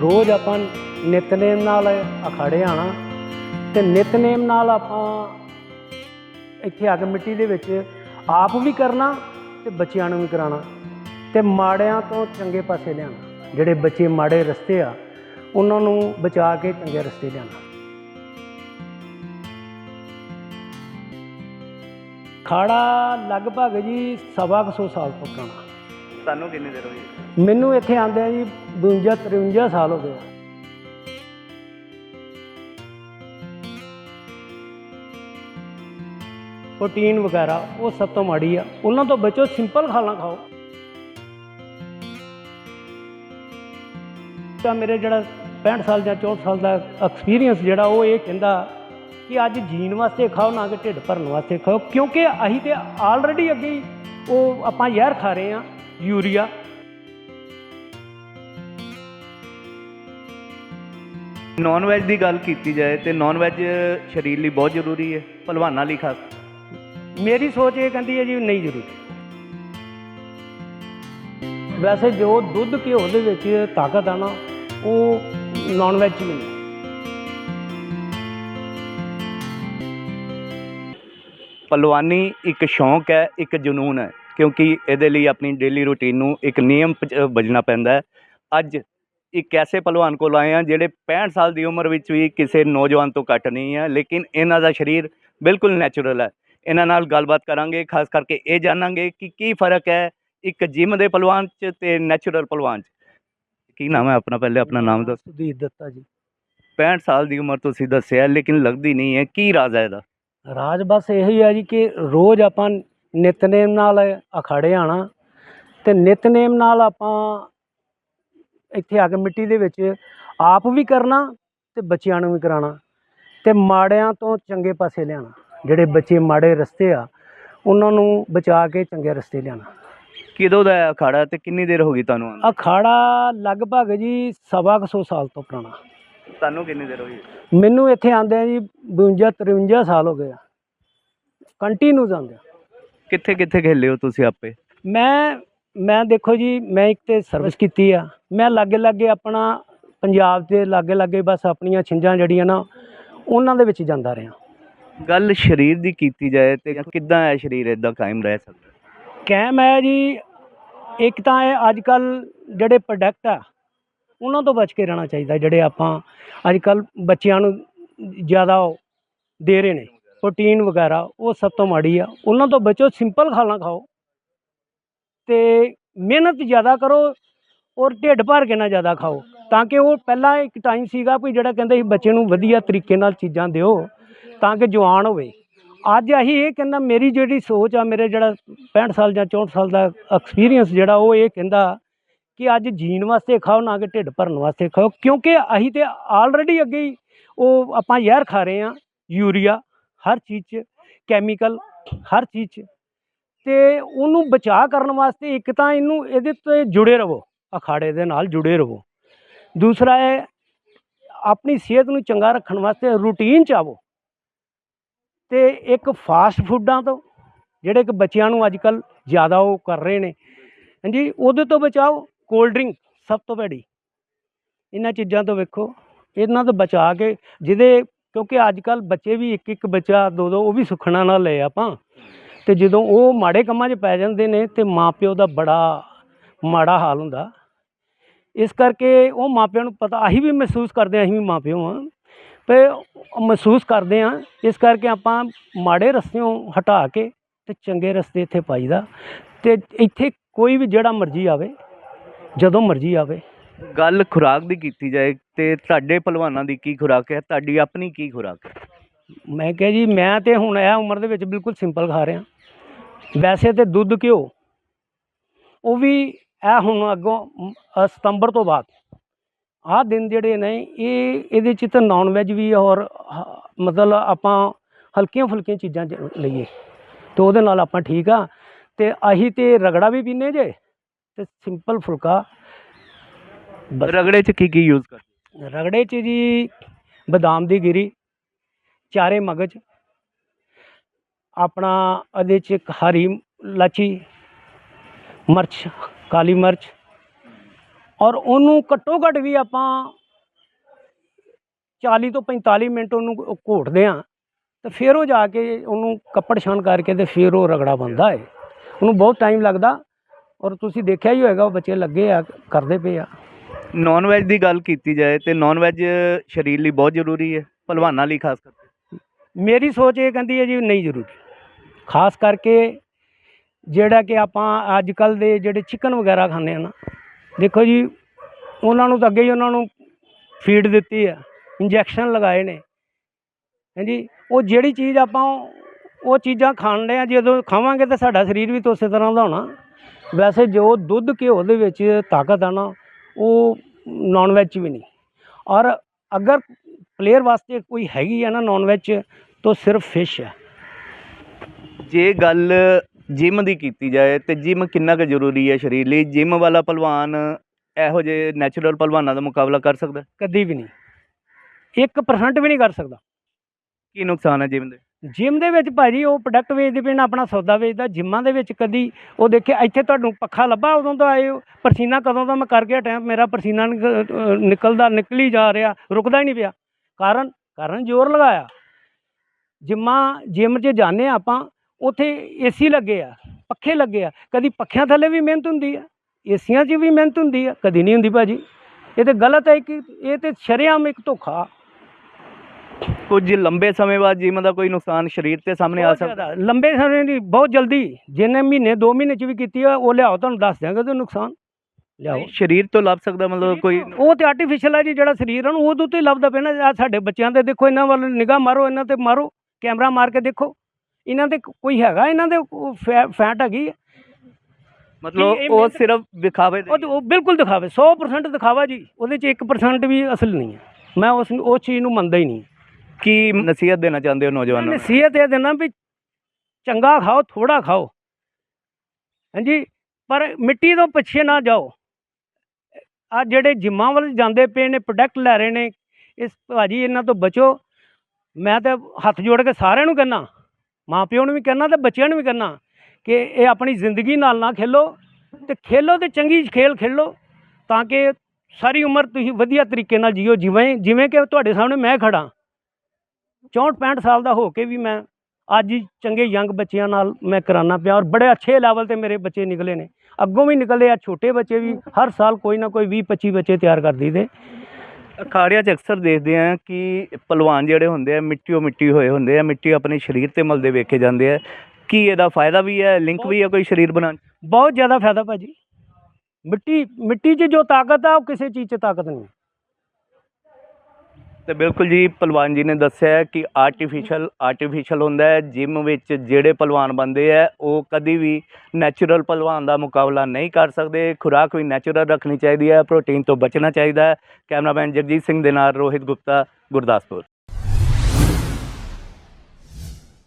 ਰੋਜ਼ ਆਪਾਂ ਨਿਤਨੇਮ ਨਾਲ ਅਖਾੜੇ ਆਣਾ ਤੇ ਨਿਤਨੇਮ ਨਾਲ ਆਪਾਂ ਇੱਥੇ ਆ ਕੇ ਮਿੱਟੀ ਦੇ ਵਿੱਚ ਆਪ ਵੀ ਕਰਨਾ ਤੇ ਬੱਚਿਆਂ ਨੂੰ ਵੀ ਕਰਾਉਣਾ ਤੇ ਮਾੜਿਆਂ ਤੋਂ ਚੰਗੇ ਪਾਸੇ ਲਿਆਉਣਾ। ਜਿਹੜੇ ਬੱਚੇ ਮਾੜੇ ਰਸਤੇ ਆ, ਉਹਨਾਂ ਨੂੰ ਬਚਾ ਕੇ ਚੰਗੇ ਰਸਤੇ ਲਿਆਉਣਾ। ਖਾੜਾ ਲਗਭਗ ਜੀ ਸਵਾ ਕੁ ਸੌ ਸਾਲ ਤੋਂ ਪੁਰਾਣਾ। ਤੁਹਾਨੂੰ ਕਿੰਨੀ ਦੇਰ ਹੋਈ? ਮੈਨੂੰ ਇੱਥੇ ਆਂਦਿਆਂ ਜੀ 52 53 ਸਾਲ ਹੋ ਗਏ ਆ। ਪ੍ਰੋਟੀਨ ਵਗੈਰਾ ਉਹ ਸਭ ਤੋਂ ਮਾੜੀ ਆ। ਉਹਨਾਂ ਤੋਂ ਬਚੋ, ਸਿੰਪਲ ਖਾਣਾ ਖਾਓ। ਤਾਂ ਮੇਰੇ ਜਿਹੜਾ 65 ਸਾਲ ਜਾਂ 64 ਸਾਲ ਦਾ ਐਕਸਪੀਰੀਅੰਸ ਜਿਹੜਾ ਉਹ ਇਹ ਕਹਿੰਦਾ ਕਿ ਅੱਜ ਜੀਣ ਵਾਸਤੇ ਖਾਓ, ਨਾ ਕਿ ਢਿੱਡ ਭਰਨ ਵਾਸਤੇ ਖਾਓ, ਕਿਉਂਕਿ ਅਸੀਂ ਤੇ ਆਲਰੇਡੀ ਅੱਗੇ ਹੀ ਉਹ ਆਪਾਂ ਜ਼ਹਿਰ ਖਾ ਰਹੇ ਆ ਯੂਰੀਆ। ਨਾਨ ਵੈਜ ਦੀ ਗੱਲ ਕੀਤੀ ਜਾਏ ਤੇ ਨਾਨ ਵੈਜ ਸਰੀਰ ਲਈ ਬਹੁਤ ਜ਼ਰੂਰੀ ਹੈ, ਭਲਵਾਨਾਂ ਲਈ ਖਾਸ। ਮੇਰੀ ਸੋਚ ਇਹ ਕਹਿੰਦੀ ਹੈ ਜੀ, ਨਹੀਂ ਜ਼ਰੂਰੀ। ਵੈਸੇ ਜੋ ਦੁੱਧ ਘਿਓ ਦੇ ਵਿੱਚ ਤਾਕਤ ਆ ਨਾ, ਉਹ ਨਾਨ ਵੈਜ ਚ ਵੀ ਨਹੀਂ। ਭਲਵਾਨੀ ਇੱਕ ਸ਼ੌਂਕ ਹੈ, ਇੱਕ ਜਨੂਨ ਹੈ। ਕਿਉਂਕਿ ਇਹਦੇ ਲਈ ਆਪਣੀ ਡੇਲੀ ਰੂਟੀਨ ਨੂੰ ਇੱਕ ਨਿਯਮ ਵਜਣਾ ਪੈਂਦਾ ਅੱਜ ਇੱਕ ਐਸੇ ਭਲਵਾਨ ਕੋਲ ਆਏ ਹਾਂ ਜਿਹੜੇ 65 ਸਾਲ ਦੀ ਉਮਰ ਵਿੱਚ ਵੀ ਕਿਸੇ ਨੌਜਵਾਨ ਤੋਂ ਘੱਟ ਨਹੀਂ ਹੈ ਲੇਕਿਨ ਇਹਨਾਂ ਦਾ ਸਰੀਰ ਬਿਲਕੁਲ ਨੈਚੁਰਲ ਹੈ। ਇਹਨਾਂ ਨਾਲ ਗੱਲਬਾਤ ਕਰਾਂਗੇ ਖਾਸ ਕਰਕੇ ਇਹ ਜਾਣਾਂਗੇ ਕਿ ਕੀ ਫ਼ਰਕ ਹੈ ਇੱਕ ਜਿਮ ਦੇ ਭਲਵਾਨ 'ਚ ਤੇ ਨੈਚੁਰਲ ਭਲਵਾਨ 'ਚ। ਕੀ ਨਾਮ ਹੈ ਆਪਣਾ ਪਹਿਲੇ ਆਪਣਾ ਨਾਮ ਦੱਸੋ। ਸੁਦੀਰ ਦਿੱਤਾ ਜੀ। 65 ਸਾਲ ਦੀ ਉਮਰ ਤੁਸੀਂ ਦੱਸਿਆ ਲੇਕਿਨ ਲੱਗਦੀ ਨਹੀਂ ਹੈ। ਕੀ ਰਾਜ਼ ਹੈ ਇਹਦਾ? ਰਾਜ ਬਸ ਇਹੀ ਹੈ ਜੀ ਕਿ ਰੋਜ਼ ਆਪਾਂ ਨਿਤਨੇਮ ਨਾਲ ਅਖਾੜੇ ਆਣਾ। ਤੇ ਨਿਤਨੇਮ ਨਾਲ ਆਪਾਂ ਇੱਥੇ ਆ ਕੇ ਮਿੱਟੀ ਦੇ ਵਿੱਚ ਆਪ ਵੀ ਕਰਨਾ ਤੇ ਬੱਚਿਆਂ ਨੂੰ ਵੀ ਕਰਾਉਣਾ। ਤੇ ਮਾੜਿਆਂ ਤੋਂ ਚੰਗੇ ਪਾਸੇ ਲਿਆਉਣਾ। ਜਿਹੜੇ ਬੱਚੇ ਮਾੜੇ ਰਸਤੇ ਆ ਉਹਨਾਂ ਨੂੰ ਬਚਾ ਕੇ ਚੰਗੇ ਰਸਤੇ ਲਿਆਉਣਾ। ਕਿਦੋਂ ਦਾ ਹੈ ਅਖਾੜਾ ਤੇ ਕਿੰਨੀ ਦੇਰ ਹੋ ਗਈ ਤੁਹਾਨੂੰ ਆਉਂਦੇ? ਅਖਾੜਾ ਲਗਭਗ ਜੀ ਸਵਾ ਕੁ ਸੌ ਸਾਲ ਤੋਂ ਪੁਰਾਣਾ। ਤੁਹਾਨੂੰ ਕਿੰਨੀ ਦੇਰ ਹੋਈ ਮੈਨੂੰ ਇੱਥੇ ਆਂਦਿਆਂ ਜੀ 52 53 ਸਾਲ ਹੋ ਗਏ ਆ। ਕੰਟੀਨਿਊਸ ਆਂਦੇ ਕਿੱਥੇ ਕਿੱਥੇ ਖੇਲੇ ਹੋ ਤੁਸੀਂ ਆਪੇ? ਮੈਂ ਮੈਂ ਦੇਖੋ ਜੀ ਮੈਂ ਇੱਕ ਤੇ ਸਰਵਿਸ ਕੀਤੀ ਆ। ਮੈਂ ਲਾਗੇ ਲਾਗੇ ਆਪਣਾ ਪੰਜਾਬ ਦੇ ਲਾਗੇ ਲਾਗੇ ਬਸ ਆਪਣੀਆਂ ਛਿੰਝਾਂ ਜਿਹੜੀਆਂ ਨਾ ਉਹਨਾਂ ਦੇ ਵਿੱਚ ਜਾਂਦਾ ਰਿਹਾ। ਗੱਲ ਸਰੀਰ ਦੀ ਕੀਤੀ ਜਾਏ ਤੇ ਕਿੱਦਾਂ ਹੈ ਸਰੀਰ ਇਦਾਂ ਕਾਇਮ ਰਹਿ ਸਕਦਾ? ਕਹਿਮ ਹੈ ਜੀ ਇੱਕ ਤਾਂ ਇਹ ਅੱਜ ਕੱਲ ਜਿਹੜੇ ਪ੍ਰੋਡਕਟ ਆ ਉਹਨਾਂ ਤੋਂ ਬਚ ਕੇ ਰਹਿਣਾ ਚਾਹੀਦਾ ਜਿਹੜੇ ਆਪਾਂ ਅੱਜ ਕੱਲ ਬੱਚਿਆਂ ਨੂੰ ਜ਼ਿਆਦਾ ਉਹ ਦੇ ਰਹੇ ਨੇ। ਪ੍ਰੋਟੀਨ ਵਗੈਰਾ ਉਹ ਸਭ ਤੋਂ ਮਾੜੀ ਆ। ਉਹਨਾਂ ਤੋਂ ਬਚੋ, ਸਿੰਪਲ ਖਾਣਾ ਖਾਓ। ਤੇ ਮਿਹਨਤ ਜ਼ਿਆਦਾ ਕਰੋ ਔਰ ਢਿੱਡ ਭਰ ਕੇ ਨਾ ਜ਼ਿਆਦਾ ਖਾਓ। ਤਾਂ ਕਿ ਉਹ ਪਹਿਲਾਂ ਇੱਕ ਟਾਈਮ ਸੀਗਾ ਵੀ ਜਿਹੜਾ ਕਹਿੰਦੇ ਸੀ ਬੱਚੇ ਨੂੰ ਵਧੀਆ ਤਰੀਕੇ ਨਾਲ ਚੀਜ਼ਾਂ ਦਿਓ, ਤਾਂ ਕਿ ਜਵਾਨ ਹੋਵੇ। ਅੱਜ ਅਸੀਂ ਇਹ ਕਹਿੰਦਾ, ਮੇਰੀ ਜਿਹੜੀ ਸੋਚ ਆ, ਮੇਰੇ ਜਿਹੜਾ 65 ਸਾਲ ਜਾਂ 64 ਸਾਲ ਦਾ ਐਕਸਪੀਰੀਅੰਸ ਜਿਹੜਾ ਉਹ ਇਹ ਕਹਿੰਦਾ ਕਿ ਅੱਜ ਜੀਣ ਵਾਸਤੇ ਖਾਓ, ਨਾ ਕਿ ਢਿੱਡ ਭਰਨ ਵਾਸਤੇ ਖਾਓ। ਕਿਉਂਕਿ ਅਸੀਂ ਤੇ ਆਲਰੇਡੀ ਅੱਗੇ ਹੀ ਉਹ ਆਪਾਂ ਜ਼ਹਿਰ ਖਾ ਰਹੇ ਆ ਯੂਰੀਆ। ਹਰ ਚੀਜ਼ 'ਚ ਕੈਮੀਕਲ ਹਰ ਚੀਜ਼ 'ਚ। ਤੇ ਉਹਨੂੰ ਬਚਾਅ ਕਰਨ ਵਾਸਤੇ ਇੱਕ ਤਾਂ ਇਹਨੂੰ ਇਹਦੇ ਤੇ ਜੁੜੇ ਰਹੋ, ਅਖਾੜੇ ਦੇ ਨਾਲ ਜੁੜੇ ਰਹੋ। ਦੂਸਰਾ ਹੈ ਆਪਣੀ ਸਿਹਤ ਨੂੰ ਚੰਗਾ ਰੱਖਣ ਵਾਸਤੇ ਰੂਟੀਨ ਚ ਆਵੋ। ਤੇ ਇੱਕ ਫਾਸਟ ਫੂਡਾਂ ਤੋਂ, ਜਿਹੜੇ ਕਿ ਬੱਚਿਆਂ ਨੂੰ ਅੱਜ ਕੱਲ ਜ਼ਿਆਦਾ ਉਹ ਕਰ ਰਹੇ ਨੇ। ਹਾਂਜੀ, ਉਹਦੇ ਤੋਂ ਬਚਾਓ ਕੋਲਡ ਡਰਿੰਕ ਸਭ ਤੋਂ ਭੈੜੀ। ਇਹਨਾਂ ਚੀਜ਼ਾਂ ਤੋਂ ਵੇਖੋ, ਇਹਨਾਂ ਤੋਂ ਬਚਾ ਕੇ ਜਿਹਦੇ ਕਿਉਂਕਿ ਅੱਜ ਕੱਲ ਬੱਚੇ ਵੀ ਇੱਕ ਇੱਕ ਬੱਚਾ ਦੋ ਦੋ ਉਹ ਵੀ ਸੁਖਣਾ ਨਾਲ ਲਏ ਆਪਾਂ। ਤੇ ਜਦੋਂ ਉਹ ਮਾੜੇ ਕੰਮਾਂ 'ਚ ਪੈ ਜਾਂਦੇ ਨੇ ਤੇ ਮਾਪਿਓ ਦਾ ਬੜਾ ਮਾੜਾ ਹਾਲ ਹੁੰਦਾ। ਇਸ ਕਰਕੇ ਉਹ ਮਾਪਿਆਂ ਨੂੰ ਪਤਾ, ਅਸੀਂ ਵੀ ਮਹਿਸੂਸ ਕਰਦੇ ਹਾਂ, ਅਸੀਂ ਵੀ ਮਾਪਿਓ ਹਾਂ। ਤੇ ਮਹਿਸੂਸ ਕਰਦੇ ਹਾਂ, ਇਸ ਕਰਕੇ ਆਪਾਂ ਮਾੜੇ ਰਸਤਿਓਂ ਹਟਾ ਕੇ ਤੇ ਚੰਗੇ ਰਸਤੇ ਇੱਥੇ ਪਾਈਦਾ। ਤੇ ਇੱਥੇ ਕੋਈ ਵੀ ਜਿਹੜਾ ਮਰਜ਼ੀ ਆਵੇ, ਜਦੋਂ ਮਰਜ਼ੀ ਆਵੇ ਗੱਲ ਖੁਰਾਕ ਦੀ ਕੀਤੀ ਜਾਏ ਤੇ ਤੁਹਾਡੇ ਪਹਿਲਵਾਨਾਂ ਦੀ ਕੀ ਖੁਰਾਕ ਹੈ ਤੁਹਾਡੀ ਆਪਣੀ ਕੀ ਖੁਰਾਕ ਹੈ? ਮੈਂ ਕਿਹਾ ਜੀ ਮੈਂ ਤੇ ਹੁਣ ਇਹ ਉਮਰ ਦੇ ਵਿੱਚ ਬਿਲਕੁਲ ਸਿੰਪਲ ਖਾ ਰਿਹਾ। ਵੈਸੇ ਤੇ ਦੁੱਧ ਘਿਓ ਉਹ ਵੀ ਇਹ ਹੁਣ ਅੱਗੋਂ ਅ, ਸਤੰਬਰ ਤੋਂ ਬਾਅਦ। ਆਹ ਦਿਨ ਜਿਹੜੇ ਨੇ ਇਹ ਇਹਦੇ ਚ ਤਾਂ ਨਾਨ ਵੈਜ ਵੀ ਔਰ ਹ- ਮਤਲਬ ਆਪਾਂ ਹਲਕੀਆਂ ਫੁਲਕੀਆਂ ਚੀਜ਼ਾਂ ਚ ਲਈਏ। ਤੇ ਉਹਦੇ ਨਾਲ ਆਪਾਂ ਠੀਕ ਆ। ਤੇ ਅਸੀਂ ਤੇ ਰਗੜਾ ਵੀ ਪੀਨੇ ਜੇ ਤੇ ਸਿੰਪਲ ਫੁਲਕਾ ਰਗੜੇ 'ਚ ਕੀ ਕੀ ਯੂਜ਼ ਕਰਦੇ ਰਗੜੇ 'ਚ ਜੀ ਬਦਾਮ ਦੀ ਗਿਰੀ ਚਾਰੇ ਮਗਜ ਆਪਣਾ ਇਹਦੇ 'ਚ ਇੱਕ ਹਰੀ ਲਾਚੀ ਮਿਰਚ ਕਾਲੀ ਮਿਰਚ ਔਰ ਉਹਨੂੰ ਘੱਟੋ ਘੱਟ ਵੀ ਆਪਾਂ 40 ਤੋਂ 45 ਮਿੰਟ ਉਹਨੂੰ ਘੋਟਦੇ ਆ ਤੇ ਫਿਰ ਉਹ ਜਾ ਕੇ ਉਹਨੂੰ ਕੱਪੜ ਛਾਣ ਕਰਕੇ ਤੇ ਫਿਰ ਉਹ ਰਗੜਾ ਬੰਦਾ ਹੈ ਉਹਨੂੰ ਬਹੁਤ ਟਾਈਮ ਲੱਗਦਾ ਔਰ ਤੁਸੀਂ ਦੇਖਿਆ ਹੀ ਹੋਏਗਾ ਉਹ ਬੱਚੇ ਲੱਗੇ ਆ ਕਰਦੇ ਪਏ ਆ। ਨਾਨ ਵੈਜ ਦੀ ਗੱਲ ਕੀਤੀ ਜਾਏ ਤੇ ਨਾਨ ਵੈਜ ਸਰੀਰ ਲਈ ਬਹੁਤ ਜ਼ਰੂਰੀ ਹੈ, ਭਲਵਾਨਾਂ ਲਈ ਖਾਸ ਕਰਕੇ। ਮੇਰੀ ਸੋਚ ਇਹ ਕਹਿੰਦੀ ਹੈ ਜੀ, ਨਹੀਂ ਜ਼ਰੂਰੀ। ਖਾਸ ਕਰਕੇ ਜਿਹੜਾ ਕਿ ਆਪਾਂ ਅੱਜ ਕੱਲ ਦੇ ਜਿਹੜੇ ਚਿਕਨ ਵਗੈਰਾ ਖਾਂਦੇ ਆ ਨਾ, ਦੇਖੋ ਜੀ, ਉਹਨਾਂ ਨੂੰ ਤਾਂ ਅੱਗੇ ਹੀ ਉਹਨਾਂ ਨੂੰ ਫੀਡ ਦਿੱਤੀ ਆ ਇੰਜੈਕਸ਼ਨ ਲਗਾਏ ਨੇ। ਹਾਂਜੀ ਉਹ ਜਿਹੜੀ ਚੀਜ਼ ਆਪਾਂ ਉਹ ਚੀਜ਼ਾਂ ਖਾਂਦੇ ਆ, ਜਦੋਂ ਖਾਵਾਂਗੇ ਤਾਂ ਸਾਡਾ ਸਰੀਰ ਵੀ ਤਾਂ ਉਸੇ ਤਰ੍ਹਾਂ ਦਾ ਹੋਣਾ। ਵੈਸੇ ਜੋ ਦੁੱਧ ਘਿਓ ਦੇ ਵਿੱਚ ਤਾਕਤ ਆ ਨਾ ਉਹ ਨਾਨ ਵੈਜ ਵੀ ਨਹੀਂ। ਔਰ ਅਗਰ ਪਲੇਅਰ ਵਾਸਤੇ ਕੋਈ ਹੈਗੀ ਆ ਨਾ ਨਾਨ ਵੈਜ ਤਾਂ ਸਿਰਫ ਫਿਸ਼ ਹੈ ਜੇ ਗੱਲ ਜਿਮ ਦੀ ਕੀਤੀ ਜਾਏ ਤੇ ਜਿਮ ਕਿੰਨਾ ਕੁ ਜ਼ਰੂਰੀ ਹੈ ਸਰੀਰ ਲਈ? ਜਿਮ ਵਾਲਾ ਪਹਿਲਵਾਨ ਇਹੋ ਜਿਹੇ ਨੈਚੁਰਲ ਪਹਿਲਵਾਨਾਂ ਦਾ ਮੁਕਾਬਲਾ ਕਰ ਸਕਦਾ? ਹੈ? ਕਦੀ ਵੀ ਨਹੀਂ। 1% ਵੀ ਨਹੀਂ ਕਰ ਸਕਦਾ। ਕੀ ਨੁਕਸਾਨ ਹੈ ਜਿਮ ਦੇ? ਜਿਮ ਦੇ ਵਿੱਚ ਭਾਜੀ ਉਹ ਪ੍ਰੋਡਕਟ ਵੇਚਦੇ ਪਏ ਨੇ, ਆਪਣਾ ਸੌਦਾ ਵੇਚਦਾ ਜਿਮਾਂ ਦੇ ਵਿੱਚ ਕਦੀ ਉਹ ਦੇਖਿਆ, ਇੱਥੇ ਤੁਹਾਨੂੰ ਪੱਖਾ ਲੱਭਾ ਉਦੋਂ ਤੋਂ ਆਏ ਹੋ ਪਰਸੀਨਾ ਕਦੋਂ ਦਾ ਮੈਂ ਕਰ ਗਿਆ ਟਾਈਮ ਮੇਰਾ ਪਰਸੀਨਾ ਨਿਕ- ਅਹ ਨਿਕਲਦਾ, ਨਿਕਲੀ ਜਾ ਰਿਹਾ, ਰੁਕਦਾ ਹੀ ਨਹੀਂ ਪਿਆ। ਕਾਰਨ ਕਾਰਨ ਜ਼ੋਰ ਲਗਾਇਆ। ਜਿਮਾਂ ਜਿਮ 'ਚ ਜਾਂਦੇ ਹਾਂ ਆਪਾਂ, ਉੱਥੇ ਏਸੀ ਲੱਗੇ ਆ, ਪੱਖੇ ਲੱਗੇ ਆ, ਕਦੀ ਪੱਖਿਆਂ ਥੱਲੇ ਵੀ ਮਿਹਨਤ ਹੁੰਦੀ ਆ ਏਸੀਆਂ 'ਚ ਵੀ ਮਿਹਨਤ ਹੁੰਦੀ ਆ, ਕਦੀ ਨਹੀਂ ਹੁੰਦੀ ਭਾਜੀ। ਇਹ ਤੇ ਗਲਤ ਹੈ ਕਿ ਇਹ ਤੇ ਸ਼ਰੇਆਮ ਇੱਕ ਧੋਖਾ। ਕੁਝ ਲੰਬੇ ਸਮੇਂ ਬਾਅਦ ਜਿਮ ਦਾ ਕੋਈ ਨੁਕਸਾਨ ਸਰੀਰ ਤੇ ਸਾਹਮਣੇ ਆ ਬਹੁਤ ਸਕਦਾ? ਜ਼ਿਆਦਾ, ਲੰਬੇ ਸਮੇਂ ਦੀ ਬਹੁਤ ਜਲਦੀ ਜਿੰਨੇ ਮਹੀਨੇ 2 ਮਹੀਨੇ ਚ ਵੀ ਕੀਤੀ ਆ ਉਹ ਲਿਆਓ ਤੁਹਾਨੂੰ ਦੱਸ ਦਿਆਂਗੇ ਤੇ ਨੁਕਸਾਨ। ਲਿਆਓ। ਸਰੀਰ ਤੋਂ ਲੱਭ ਸਕਦਾ ਮਤਲਬ ਕੋਈ ਉਹ ਤੇ ਆਰਟੀਫੀਸ਼ੀਅਲ ਹੈ ਜੀ ਜਿਹੜਾ ਸਰੀਰ ਆ ਨੂੰ ਉਹਦੇ ਉੱਤੇ ਹੀ ਲੱਭਦਾ ਨਾ। ਆਹ ਸਾਡੇ ਬੱਚਿਆਂ ਦੇ ਦੇਖੋ ਇਹਨਾਂ ਵੱਲ ਨਿਗਾਹ ਮਾਰੋ ਇਹਨਾਂ ਤੇ ਮਾਰੋ ਕੈਮਰਾ ਮਾਰ ਕੇ ਦੇਖੋ। ਇਹਨਾਂ ਤੇ ਕੋਈ ਹੈਗਾ ਇਹਨਾਂ ਦੇ ਫੈਟ ਹੈਗੀ ਆ। ਮਤਲਬ ਉਹ ਸਿਰਫ ਵਿਖਾਵੇ ਦੇ ਉਹ ਤੇ ਉਹ ਬਿਲਕੁਲ ਦਿਖਾਵੇ 100% ਦਿਖਾਵਾ ਜੀ। ਉਹਦੇ ਚ 1% ਵੀ ਅਸਲ ਨਹੀਂ ਹੈ ਮੈਂ ਉਸ ਉਸ ਚੀਜ਼ ਨੂੰ ਮੰਨਦਾ ਹੀ ਨਹੀਂ। ਕੀ ਨਸੀਹਤ ਦੇਣਾ ਚਾਹੁੰਦੇ ਹੋ ਨੌਜਵਾਨਾਂ ਨੂੰ? ਨਸੀਹਤ ਇਹ ਦੇਣਾ ਵੀ ਚੰਗਾ ਖਾਓ ਥੋੜਾ ਖਾਓ। ਹਾਂਜੀ, ਪਰ ਮਿੱਟੀ ਤੋਂ ਪਿੱਛੇ ਨਾ ਜਾਓ। ਆ ਜਿਹੜੇ ਜਿੰਮਾਂ ਵੱਲ ਜਾਂਦੇ ਪਏ ਨੇ, ਪ੍ਰੋਡਕਟ ਲੈ ਰਹੇ ਨੇ, ਇਸ ਭਾਜੀ ਇਹਨਾਂ ਤੋਂ ਬਚੋ। ਮੈਂ ਤਾਂ ਹੱਥ ਜੋੜ ਕੇ ਸਾਰਿਆਂ ਨੂੰ ਕਹਿੰਦਾ ਮਾਂ ਪਿਓ ਨੂੰ ਵੀ ਕਹਿੰਦਾ ਤੇ ਬੱਚਿਆਂ ਨੂੰ ਵੀ ਕਹਿੰਦਾ ਕਿ ਇਹ ਆਪਣੀ ਜ਼ਿੰਦਗੀ ਨਾਲ ਨਾ ਖੇਲੋ ਤੇ ਖੇਲੋ ਤੇ ਚੰਗੀ ਖੇਲ ਖੇਲੋ ਤਾਂ ਕਿ ਸਾਰੀ ਉਮਰ ਤੁਸੀਂ ਵਧੀਆ ਤਰੀਕੇ ਨਾਲ ਜੀਓ, ਜਿਵੇਂ ਜਿਵੇਂ ਕਿ ਤੁਹਾਡੇ ਸਾਹਮਣੇ ਮੈਂ ਖੜਾ। 64 65 ਸਾਲ ਦਾ ਹੋ ਕੇ ਵੀ ਮੈਂ ਅੱਜ ਚੰਗੇ ਯੰਗ ਬੱਚਿਆਂ ਨਾਲ ਮੈਂ ਕਰਾਨਾ ਪਿਆ ਔਰ ਬੜੇ ਅੱਛੇ ਲੈਵਲ ਤੇ ਮੇਰੇ ਬੱਚੇ ਨਿਕਲੇ ਨੇ। ਅੱਗੋਂ ਵੀ ਨਿਕਲੇ ਆ ਛੋਟੇ ਬੱਚੇ ਵੀ ਹਰ ਸਾਲ ਕੋਈ ਨਾ ਕੋਈ 20 25 ਬੱਚੇ ਤਿਆਰ ਕਰ ਦਈਦੇ ਅਖਾੜਿਆਂ 'ਚ ਅਕਸਰ ਦੇਖਦੇ ਆ ਕਿ ਪਹਿਲਵਾਨ ਜਿਹੜੇ ਹੁੰਦੇ ਆ ਮਿੱਟੀਓ ਮਿੱਟੀ ਹੋਏ ਹੁੰਦੇ ਆ ਮਿੱਟੀ ਆਪਣੇ ਸਰੀਰ ਤੇ ਮਲਦੇ ਵੇਖੇ ਜਾਂਦੇ ਆ। ਕੀ ਇਹਦਾ ਫਾਇਦਾ ਵੀ ਹੈ ਲਿੰਕ ਵੀ ਹੈ ਕੋਈ ਸਰੀਰ ਬਣਾਉਣ? ਬਹੁਤ ਜ਼ਿਆਦਾ ਫਾਇਦਾ ਭਾਜੀ। ਮਿੱਟੀ ਮਿੱਟੀ 'ਚ ਜੋ ਤਾਕਤ ਆ ਉਹ ਕਿਸੇ ਚੀਜ਼ 'ਚ ਤਾਕਤ ਨਹੀਂ। ਤੇ ਬਿਲਕੁਲ ਜੀ ਪਹਿਲਵਾਨ ਜੀ ਨੇ ਦੱਸਿਆ ਕਿ ਆਰਟੀਫੀਸ਼ੀਅਲ ਆਰਟੀਫੀਸ਼ੀਅਲ ਹੁੰਦਾ ਹੈ, ਜਿਮ ਵਿੱਚ ਜਿਹੜੇ ਪਹਿਲਵਾਨ ਬੰਦੇ ਆ ਉਹ ਕਦੀ ਵੀ ਨੈਚੁਰਲ ਪਹਿਲਵਾਨ ਦਾ ਮੁਕਾਬਲਾ ਨਹੀਂ ਕਰ ਸਕਦੇ। ਖੁਰਾਕ ਵੀ ਨੈਚੁਰਲ ਰੱਖਣੀ ਚਾਹੀਦੀ ਹੈ ਪ੍ਰੋਟੀਨ ਤੋਂ ਬਚਣਾ ਚਾਹੀਦਾ ਹੈ। ਕੈਮਰਾਮੈਨ ਜਗਜੀਤ ਸਿੰਘ ਦੇ ਨਾਲ ਰੋਹਿਤ ਗੁਪਤਾ, ਗੁਰਦਾਸਪੁਰ।